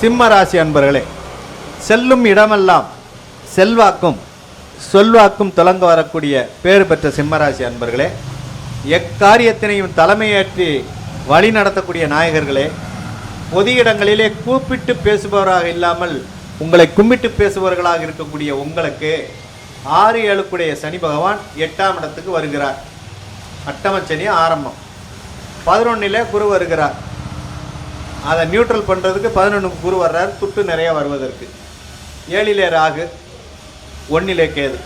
சிம்ம ராசி அன்பர்களே செல்லும் இடமெல்லாம் செல்வாக்கும் சொல்வாக்கும் தொடங்க வரக்கூடிய பேறு பெற்ற சிம்மராசி அன்பர்களே எக்காரியத்தினையும் தலைமையேற்றி வழி நடத்தக்கூடிய நாயகர்களே பொது இடங்களிலே கூப்பிட்டு பேசுபவராக இல்லாமல் உங்களை கும்பிட்டு பேசுபவர்களாக இருக்கக்கூடிய உங்களுக்கு ஆறு ஏழுக்குடைய சனி பகவான் எட்டாம் இடத்துக்கு வருகிறார். அட்டமச்சனி ஆரம்பம். பதினொன்னிலே குரு வருகிறார். அதை நியூட்ரல் பண்ணுறதுக்கு பதினொன்று குரு வர்றார் துட்டு நிறைய வருவதற்கு. ஏழிலே ராகு ஒன்னிலே கேது.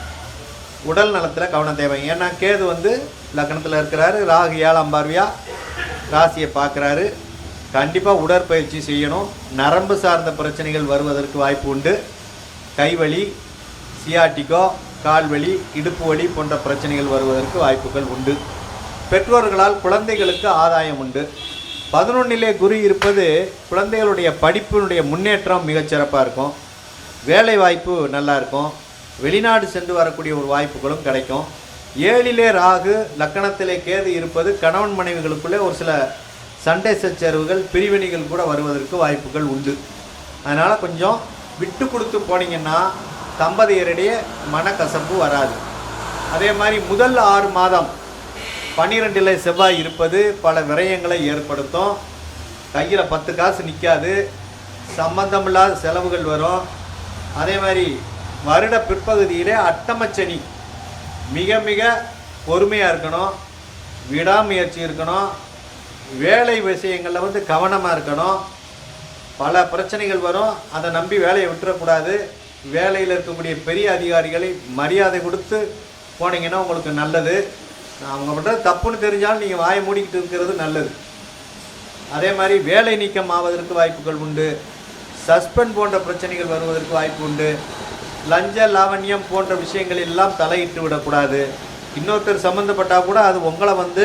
உடல் நலத்தில் கவனம் தேவை. ஏன்னா கேது வந்து லக்னத்தில் இருக்கிறாரு ராகு ஏழாம் பார்வையாக ராசியை பார்க்குறாரு. கண்டிப்பாக உடற்பயிற்சி செய்யணும். நரம்பு சார்ந்த பிரச்சனைகள் வருவதற்கு வாய்ப்பு உண்டு. கைவலி சியாட்டிகோ கால்வலி இடுப்பு வலி போன்ற பிரச்சனைகள் வருவதற்கு வாய்ப்புகள் உண்டு. பெற்றோர்களால் குழந்தைகளுக்கு ஆதாயம் உண்டு. பதினொன்னிலே குரு இருப்பது குழந்தைகளுடைய படிப்பினுடைய முன்னேற்றம் மிகச்சிறப்பாக இருக்கும். வேலை வாய்ப்பு நல்லா இருக்கும். வெளிநாடு சென்று வரக்கூடிய ஒரு வாய்ப்புகளும் கிடைக்கும். ஏழிலே ராகு லக்கணத்திலே கேது இருப்பது கணவன் மனைவிகளுக்குள்ளே ஒரு சில சண்டை சச்சரவுகள் பிரிவினைகள் கூட வருவதற்கு வாய்ப்புகள் உண்டு. அதனால் கொஞ்சம் விட்டு கொடுத்து போனீங்கன்னா தம்பதியரிடையே மனக்கசப்பு வராது. அதே மாதிரி முதல் ஆறு மாதம் பன்னிரெண்டில் செவ்வாய் இருப்பது பல விரயங்களை ஏற்படுத்தும். கையில் பத்து காசு நிற்காது சம்பந்தமில்லாத செலவுகள் வரும். அதே மாதிரி வருட பிற்பகுதியிலே அட்டமச்சனி. மிக மிக பொறுமையாக இருக்கணும். விடாமுயற்சி இருக்கணும். வேலை விஷயங்களில் வந்து கவனமாக இருக்கணும். பல பிரச்சனைகள் வரும். அதை நம்பி வேலையை விட்டுறக்கூடாது. வேலையில் இருக்கக்கூடிய பெரிய அதிகாரிகளை மரியாதை கொடுத்து போனீங்கன்னா உங்களுக்கு நல்லது. அவங்க தப்புன்னு தெரிஞ்சாலும் நீங்கள் வாயை மூடிக்கிட்டு இருக்கிறது நல்லது. அதே மாதிரி வேலை நீக்கம் ஆவதற்கு வாய்ப்புகள் உண்டு. சஸ்பெண்ட் போன்ற பிரச்சனைகள் வருவதற்கு வாய்ப்பு உண்டு. லஞ்ச லாவண்யம் போன்ற விஷயங்கள் எல்லாம் தலையிட்டு விடக்கூடாது. இன்னொருத்தர் சம்மந்தப்பட்டால் கூட அது உங்களை வந்து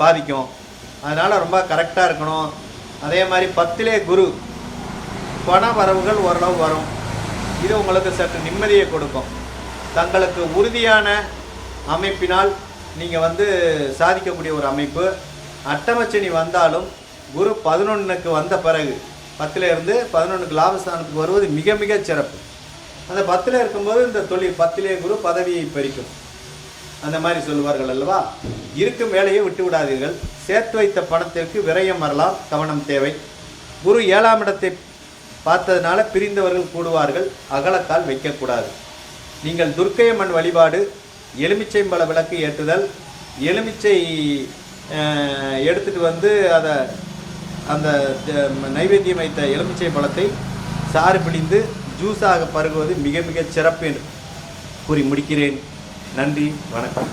பாதிக்கும். அதனால் ரொம்ப கரெக்டாக இருக்கணும். அதே மாதிரி பத்திலே குரு பண வரவுகள் ஓரளவு வரும். இது உங்களுக்கு சற்று நிம்மதியை கொடுக்கும். தங்களுக்கு உறுதியான அமைப்பினால் நீங்கள் வந்து சாதிக்கக்கூடிய ஒரு அமைப்பு. அட்டமச்சனி வந்தாலும் குரு பதினொன்றுக்கு வந்த பிறகு பத்தில் இருந்து பதினொன்றுக்கு லாபஸ்தானத்துக்கு வருவது மிக மிக சிறப்பு. அந்த பத்தில் இருக்கும்போது இந்த தொழில் பத்திலே குரு பதவியை பறிக்கும் அந்த மாதிரி சொல்லுவார்கள் அல்லவா? இருக்கும் வேலையை விட்டு விடாதீர்கள். சேர்த்து வைத்த பணத்திற்கு விரயம் வரலாம். கவனம் தேவை. குரு ஏழாம் இடத்தை பார்த்ததுனால பிரிந்தவர்கள் கூடுவார்கள். அகலக்கால் வைக்கக்கூடாது. நீங்கள் துர்க்கையம்மன் வழிபாடு எலுமிச்சைம்பழ விளக்கு ஏற்றுதல். எலுமிச்சை எடுத்துகிட்டு வந்து அதை அந்த நைவேத்தியம் வைத்த எலுமிச்சை பழத்தை சாறு பிடிந்து ஜூஸாக பருகுவது மிக மிக சிறப்பு என்று கூறி முடிக்கிறேன். நன்றி வணக்கம்.